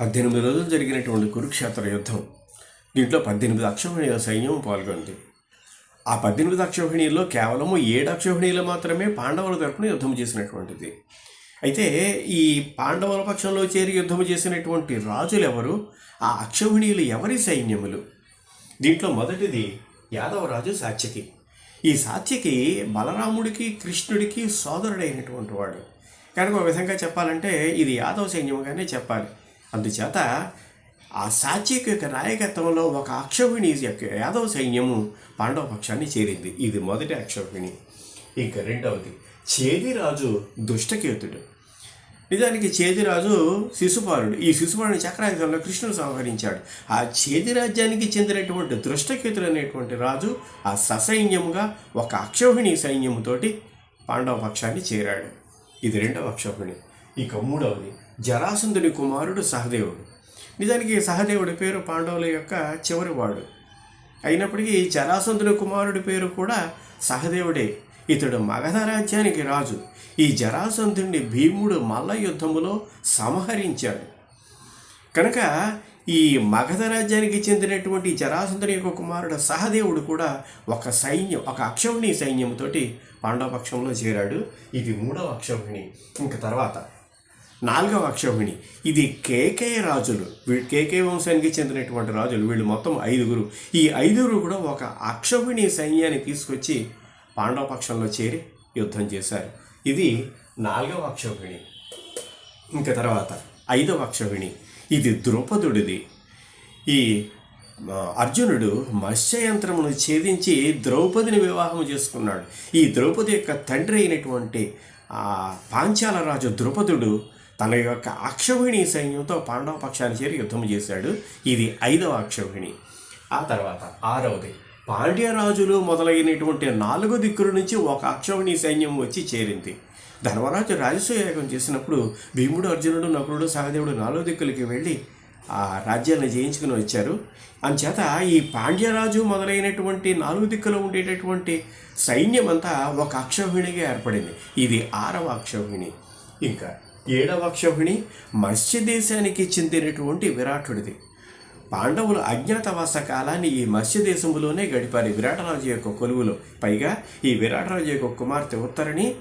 పద్దెనిమిది రోజులు జరిగినటువంటి కురుక్షేత్ర యుద్ధం. దీంట్లో పద్దెనిమిది అక్షోహిణీల సైన్యం పాల్గొంది. ఆ పద్దెనిమిది అక్షోహిణీల్లో కేవలము ఏడు అక్షోహిణీలు మాత్రమే పాండవుల తరపున యుద్ధం చేసినటువంటిది. అయితే ఈ పాండవుల పక్షంలో చేరి యుద్ధం చేసినటువంటి రాజులు ఎవరు ఆ అక్షోహిణీలు ఎవరి సైన్యములు? దీంట్లో మొదటిది యాదవరాజు సాత్యకి. ఈ సాత్యకి బలరాముడికి కృష్ణుడికి సోదరుడైనటువంటి వాడు. కనుక ఒక విధంగా చెప్పాలంటే ఇది యాదవ సైన్యంగానే చెప్పాలి. అందుచేత ఆ సాత్యకి యొక్క నాయకత్వంలో ఒక అక్షౌహిణి యొక్క యాదవ సైన్యము పాండవ పక్షాన్ని చేరింది. ఇది మొదటి అక్షౌహిణి ఇంకా రెండవది చేదిరాజు దుష్టకేతుడు. నిజానికి చేదిరాజు శిశుపాలుడు. ఈ శిశుపాలుని చక్రాయుధంలో కృష్ణుడు సంహరించాడు. ఆ చేది రాజ్యానికి చెందినటువంటి దృష్టకేతుడు అనేటువంటి రాజు ఆ ససైన్యంగా ఒక అక్షోహిణి సైన్యముతోటి పాండవ పక్షాన్ని చేరాడు. ఇది రెండవ అక్షోహిణి ఇక మూడవది జరాసంధుని కుమారుడు సహదేవుడు. నిజానికి సహదేవుడి పేరు పాండవుల యొక్క చివరివాడు అయినప్పటికీ జరాసంధుని కుమారుడి పేరు కూడా సహదేవుడే. ఇతడు మగధ రాజ్యానికి రాజు. ఈ జరాసంధుడిని భీముడు మల్ల యుద్ధములో సంహరించాడు. కనుక ఈ మగధ రాజ్యానికి చెందినటువంటి జరాసంధుని యొక్క కుమారుడు సహదేవుడు కూడా ఒక సైన్యం ఒక అక్షౌహిణి సైన్యంతోటి పాండవ పక్షంలో చేరాడు. ఇది మూడవ అక్షౌహిణి. ఇంక తర్వాత నాలుగవ అక్షోహిణి. ఇది కేకే రాజులు. వీళ్ళు కేకే వంశానికి చెందినటువంటి రాజులు. వీళ్ళు మొత్తం ఐదుగురు. ఈ ఐదుగురు కూడా ఒక అక్షోహిణి సైన్యాన్ని తీసుకొచ్చి పాండవ పక్షంలో చేరి యుద్ధం చేశారు. ఇది నాలుగవ అక్షోహిణి. ఇంకా తర్వాత ఐదవ అక్షోహిణి. ఇది ద్రౌపదుడిది. ఈ అర్జునుడు మత్స్యయంత్రమును ఛేదించి ద్రౌపదిని వివాహం చేసుకున్నాడు. ఈ ద్రౌపది యొక్క తండ్రి అయినటువంటి పాంచాల రాజు ద్రౌపదుడు తన యొక్క అక్షోహిణి సైన్యంతో పాండవ పక్షాన్ని చేరి యుద్ధం చేశాడు. ఇది ఐదవ అక్షోహిణి ఆ తర్వాత ఆరవది. పాండ్యరాజులు మొదలైనటువంటి నాలుగు దిక్కుల నుంచి ఒక అక్షోహిణి సైన్యం వచ్చి చేరింది. ధర్మరాజు రాజసూయాగం చేసినప్పుడు భీముడు అర్జునుడు నకులుడు సహదేవుడు నాలుగు దిక్కులకి వెళ్ళి ఆ రాజ్యాన్ని జయించుకుని వచ్చారు. అంచేత ఈ పాండ్యరాజు మొదలైనటువంటి నాలుగు దిక్కులో ఉండేటటువంటి సైన్యం అంతా ఒక అక్షోహిణిగా ఏర్పడింది. ఇది ఆరవ అక్షోహిణి ఇంకా ఏడవ అక్షౌహిణి మత్స్య దేశానికి చెందినటువంటి విరాటుడిది. పాండవులు అజ్ఞాతవాస కాలాన్ని ఈ మత్స్య దేశంలోనే గడిపారు విరాటరాజు యొక్క కొలువులో పైగా ఈ విరాటరాజు యొక్క కుమార్తె ఉత్తరని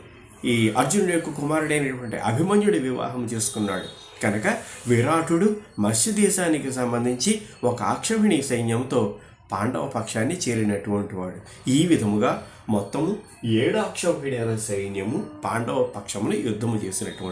ఈ అర్జునుడి యొక్క కుమారుడైనటువంటి అభిమన్యుడి వివాహం చేసుకున్నాడు. కనుక విరాటుడు మత్స్య దేశానికి సంబంధించి ఒక అక్షౌహిణి సైన్యంతో పాండవ పక్షాన్ని చేరినటువంటి వాడు. ఈ విధముగా మొత్తము ఏడు అక్షౌహిణి సైన్యము పాండవ పక్షమును యుద్ధము చేసినటువంటి